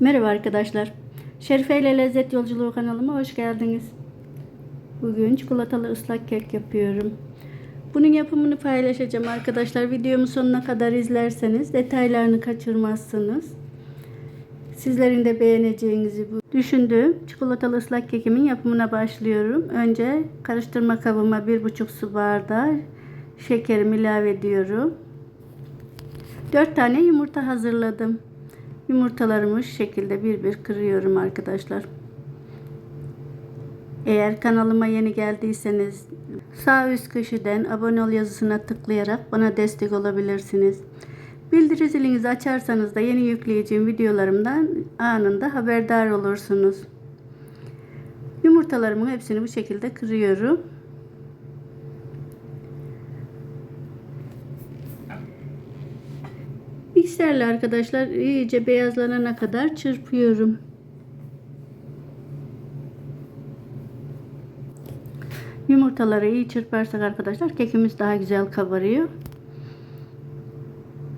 Merhaba arkadaşlar. Şerife ile Lezzet Yolculuğu kanalıma hoş geldiniz. Bugün çikolatalı ıslak kek yapıyorum. Bunun yapımını paylaşacağım arkadaşlar. Videomu sonuna kadar izlerseniz detaylarını kaçırmazsınız. Sizlerin de beğeneceğinizi düşündüğüm çikolatalı ıslak kekimin yapımına başlıyorum. Önce karıştırma kabıma 1,5 su bardağı şekerimi ilave ediyorum. 4 tane yumurta hazırladım. Yumurtalarımı şu şekilde bir bir kırıyorum arkadaşlar. Eğer kanalıma yeni geldiyseniz sağ üst köşeden abone ol yazısına tıklayarak bana destek olabilirsiniz. Bildiri zilinizi açarsanız da yeni yükleyeceğim videolarımdan anında haberdar olursunuz. Yumurtalarımın hepsini bu şekilde kırıyorum. Mikserle arkadaşlar iyice beyazlanana kadar çırpıyorum. Yumurtaları iyi çırparsak arkadaşlar kekimiz daha güzel kabarıyor.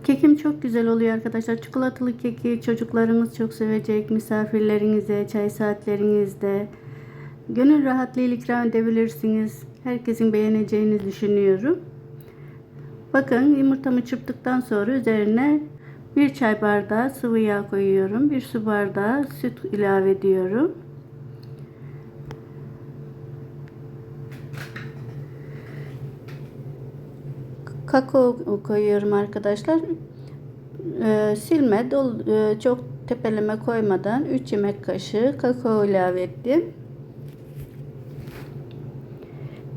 Kekim çok güzel oluyor arkadaşlar. Çikolatalı keki çocuklarımız çok sevecek. Misafirlerinize, çay saatlerinizde gönül rahatlığıyla ikram edebilirsiniz. Herkesin beğeneceğini düşünüyorum. Bakın yumurtamı çırptıktan sonra üzerine bir çay bardağı sıvı yağ koyuyorum. Bir su bardağı süt ilave ediyorum. Kakao koyuyorum arkadaşlar. Ee, silme, dol, e, çok tepeleme koymadan 3 yemek kaşığı kakao ilave ettim.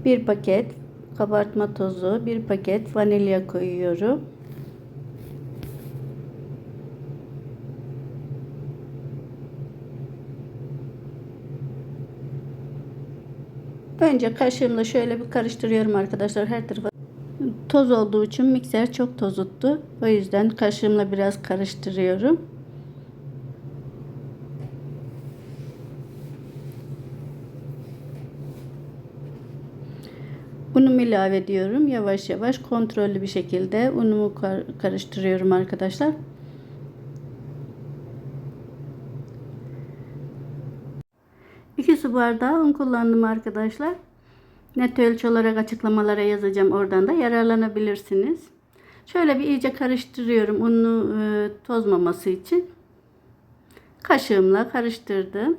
Bir paket kabartma tozu, bir paket vanilya koyuyorum. Önce kaşığımla şöyle bir karıştırıyorum arkadaşlar her tarafa. Toz olduğu için mikser çok tozuttu. O yüzden kaşığımla biraz karıştırıyorum. Unumu ilave ediyorum. Yavaş yavaş kontrollü bir şekilde unumu kar karıştırıyorum arkadaşlar. İki su bardağı un kullandım arkadaşlar. Net ölçü olarak açıklamalara yazacağım. Oradan da yararlanabilirsiniz. Şöyle bir iyice karıştırıyorum unlu e, tozmaması için. Kaşığımla karıştırdım.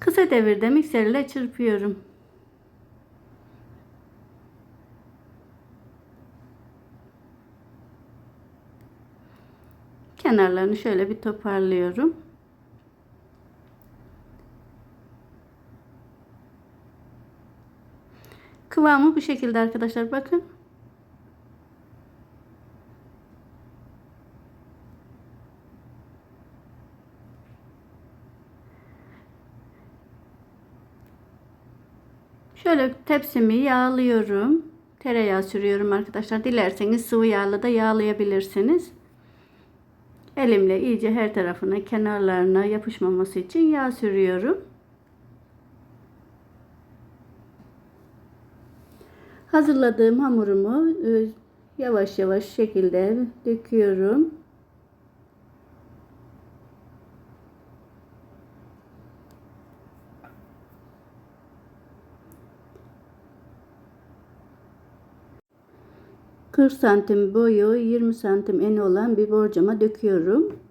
Kısa devirde mikserle çırpıyorum. Kenarlarını şöyle bir toparlıyorum. Kıvamı bu şekilde arkadaşlar bakın. Şöyle tepsimi yağlıyorum. Tereyağı sürüyorum arkadaşlar. Dilerseniz sıvı yağla da yağlayabilirsiniz. Elimle iyice her tarafına, kenarlarına yapışmaması için yağ sürüyorum. Hazırladığım hamurumu e, yavaş yavaş şekilde döküyorum. ...40 santim boyu 20 santim eni olan bir borcama döküyorum.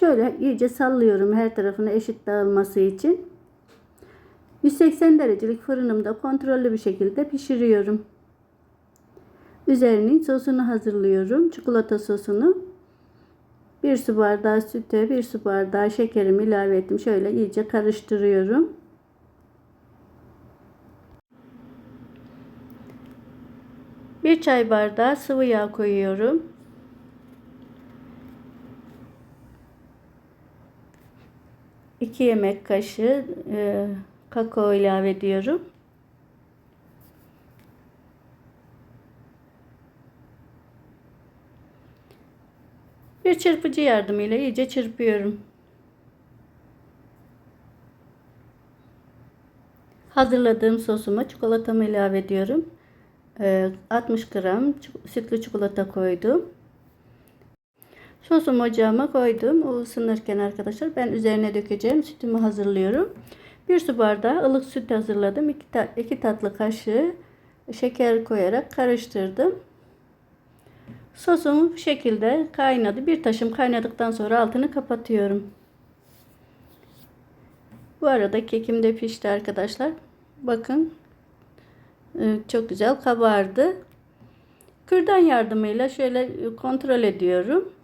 Şöyle iyice sallıyorum her tarafına eşit dağılması için. 180 derecelik fırınımda kontrollü bir şekilde pişiriyorum. Üzerinin sosunu hazırlıyorum. Çikolata sosunu. Bir su bardağı süte, bir su bardağı şekerimi ilave ettim. Şöyle iyice karıştırıyorum. Bir çay bardağı sıvı yağ koyuyorum. 2 yemek kaşığı e, kakao ilave ediyorum. Bir çırpıcı yardımıyla iyice çırpıyorum. Hazırladığım sosuma çikolatamı ilave ediyorum. Ee, 60 gram çik- sütlü çikolata koydum. Sosumu ocağıma koydum. O ısınırken arkadaşlar ben üzerine dökeceğim sütümü hazırlıyorum. Bir su bardağı ılık süt hazırladım. 2 ta- iki tatlı kaşığı şeker koyarak karıştırdım. Sosum bu şekilde kaynadı. Bir taşım kaynadıktan sonra altını kapatıyorum. Bu arada kekim de pişti arkadaşlar. Bakın e, çok güzel kabardı. Kürdan yardımıyla şöyle kontrol ediyorum.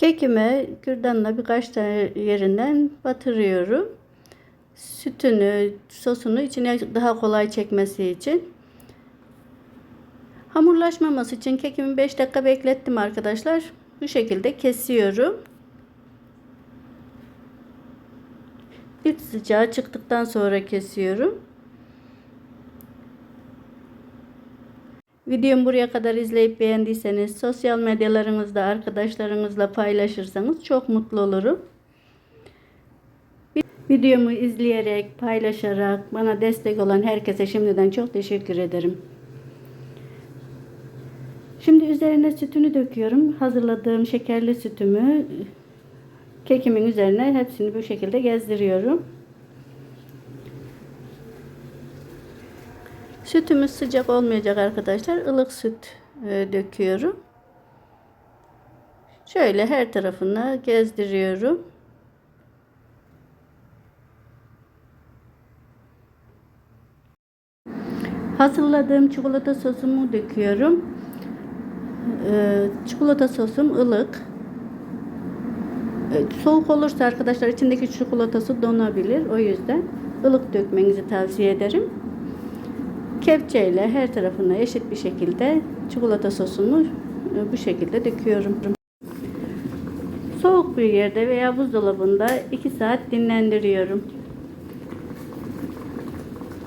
Kekime kürdanla birkaç tane yerinden batırıyorum. Sütünü, sosunu içine daha kolay çekmesi için. Hamurlaşmaması için kekimi 5 dakika beklettim arkadaşlar. Bu şekilde kesiyorum. İlk sıcağı çıktıktan sonra kesiyorum. Videomu buraya kadar izleyip beğendiyseniz sosyal medyalarınızda arkadaşlarınızla paylaşırsanız çok mutlu olurum. Videomu izleyerek, paylaşarak bana destek olan herkese şimdiden çok teşekkür ederim. Şimdi üzerine sütünü döküyorum. Hazırladığım şekerli sütümü kekimin üzerine hepsini bu şekilde gezdiriyorum. Sütümüz sıcak olmayacak arkadaşlar. ılık süt e, döküyorum. Şöyle her tarafına gezdiriyorum. Hazırladığım çikolata sosumu döküyorum. Ee, çikolata sosum ılık. Ee, soğuk olursa arkadaşlar içindeki çikolatası donabilir. O yüzden ılık dökmenizi tavsiye ederim. Kepçeyle her tarafına eşit bir şekilde çikolata sosunu e, bu şekilde döküyorum. Soğuk bir yerde veya buzdolabında 2 saat dinlendiriyorum.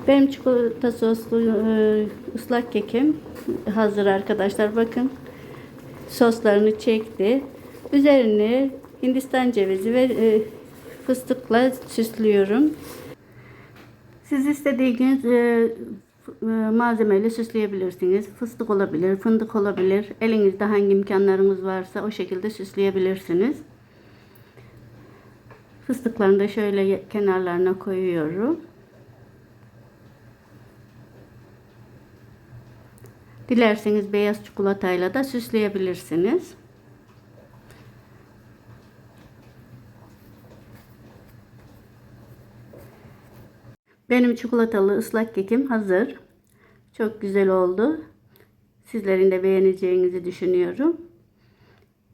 Benim çikolata soslu e, ıslak kekim hazır arkadaşlar. Bakın soslarını çekti. Üzerini Hindistan cevizi ve e, fıstıkla süslüyorum. Siz istediğiniz malzemeyle süsleyebilirsiniz. Fıstık olabilir, fındık olabilir. Elinizde hangi imkanlarınız varsa o şekilde süsleyebilirsiniz. Fıstıklarını da şöyle kenarlarına koyuyorum. Dilerseniz beyaz çikolatayla da süsleyebilirsiniz. Benim çikolatalı ıslak kekim hazır. Çok güzel oldu. Sizlerin de beğeneceğinizi düşünüyorum.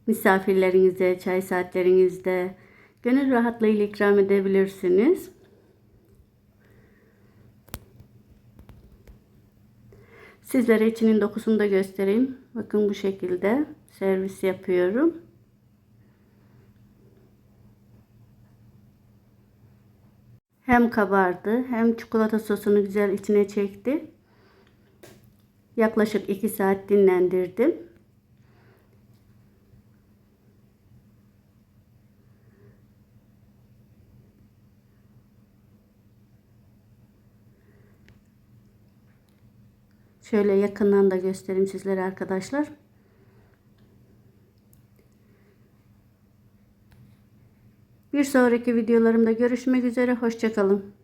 Misafirlerinize, çay saatlerinizde gönül rahatlığıyla ikram edebilirsiniz. Sizlere içinin dokusunu da göstereyim. Bakın bu şekilde servis yapıyorum. Hem kabardı hem çikolata sosunu güzel içine çekti. Yaklaşık 2 saat dinlendirdim. Şöyle yakından da göstereyim sizlere arkadaşlar. Bir sonraki videolarımda görüşmek üzere. Hoşçakalın.